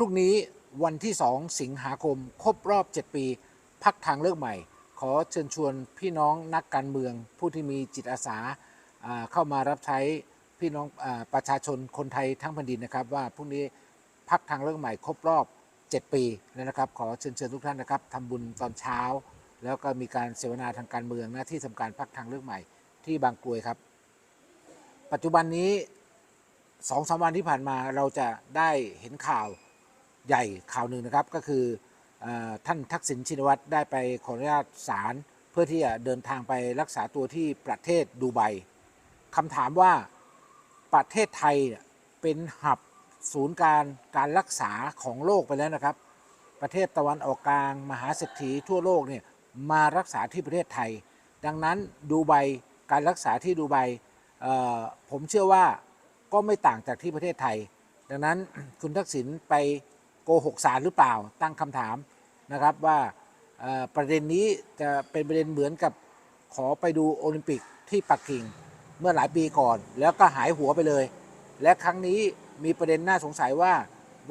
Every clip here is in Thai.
พรุ่งนี้วันที่ 2 สิงหาคม ครบรอบ 7 ปี พักทางเลือกใหม่ ขอเชิญชวนพี่น้องนักการเมือง ผู้ที่มีจิตอาสาเข้ามารับใช้พี่น้องอประชาชนคนไทยทั้งแผ่นดินนะครับ ว่าพรุ่งนี้พักทางเลือกใหม่ ครบรอบ 7 ปีแล้วนะครับ ขอเชิญเชิญทุกท่านนะครับทำบุญตอนเช้า แล้วก็มีการเสวนาทางการเมืองหน้าที่ทำการพักทางเลือกใหม่ ที่บางกรวยครับ ปัจจุบันนี้สองสามวันที่ผ่านมาเราจะได้เห็นข่าว ใหญ่ข่าวหนึ่งนะครับก็คืออท่านทักษิณชินวัตรได้ไปขออนุญาตศาลเพื่อที่จะเดินทางไปรักษาตัวที่ประเทศดูไบคำถามว่าประเทศไทยเป็นหับศูนย์การการรักษาของโลกไปแล้วนะครับ ประเทศตะวันออกกลางมหาเศรษฐีทั่วโลกเนี่ยมารักษาที่ประเทศไทย ดังนั้นดูไบการรักษาที่ดูไบผมเชื่อว่าก็ไม่ต่างจากที่ประเทศไทย ดังนั้นคุณทักษิณไป โกหกศาลหรือเปล่าตั้งคำถามนะครับว่าประเด็นนี้จะเป็นประเด็นเหมือนกับขอไปดูโอลิมปิกที่ปักกิ่งเมื่อหลายปีก่อน แล้วก็หายหัวไปเลย และครั้งนี้มีประเด็นน่าสงสัยว่า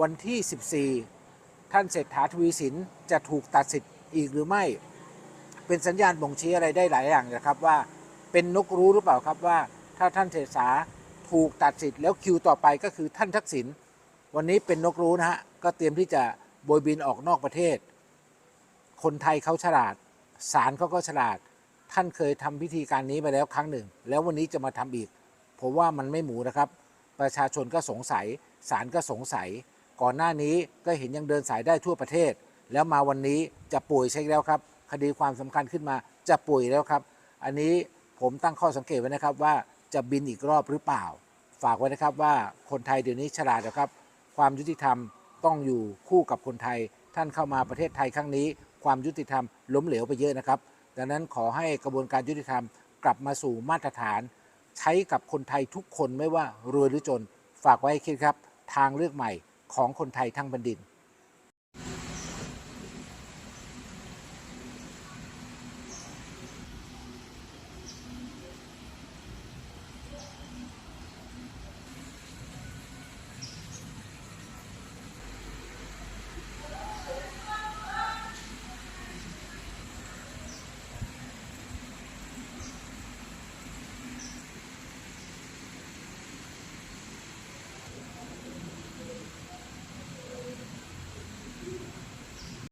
วันที่ 14 ท่านเศรษฐาทวีสินจะถูกตัดสิทธิ์อีกหรือไม่ เป็นสัญญาณบ่งชี้อะไรได้หลายอย่างนะครับว่าเป็นนกรู้หรือเปล่าครับว่า ถ้าท่านเศรษฐาถูกตัดสิทธิ์แล้วคิวต่อไปก็คือท่านทักษิณวันนี้เป็นนกรู้นะฮะก็เตรียมที่จะโบยบินออกนอกประเทศ คนไทยเขาฉลาดศาลเขาก็ฉลาด ท่านเคยทำพิธีการนี้ไปแล้วครั้งหนึ่ง แล้ววันนี้จะมาทำอีก ผมว่ามันไม่หมูนะครับ ประชาชนก็สงสัยศาลก็สงสัย ก่อนหน้านี้ก็เห็นยังเดินสายได้ทั่วประเทศ แล้วมาวันนี้จะป่วยใช่แล้วครับ คดีความสำคัญขึ้นมาจะป่วยแล้วครับ อันนี้ผมตั้งข้อสังเกตไว้นะครับว่าจะบินอีกรอบหรือเปล่า ฝากไว้นะครับว่าคนไทยเดี๋ยวนี้ฉลาดนะครับ ความยุติธรรม ต้องอยู่คู่กับคนไทย ท่านเข้ามาประเทศไทยครั้งนี้ ความยุติธรรมล้มเหลวไปเยอะนะครับ ดังนั้นขอให้กระบวนการยุติธรรมกลับมาสู่มาตรฐาน ใช้กับคนไทยทุกคนไม่ว่ารวยหรือจน ฝากไว้คิดครับ ทางเลือกใหม่ของคนไทยทั้งแผ่นดิน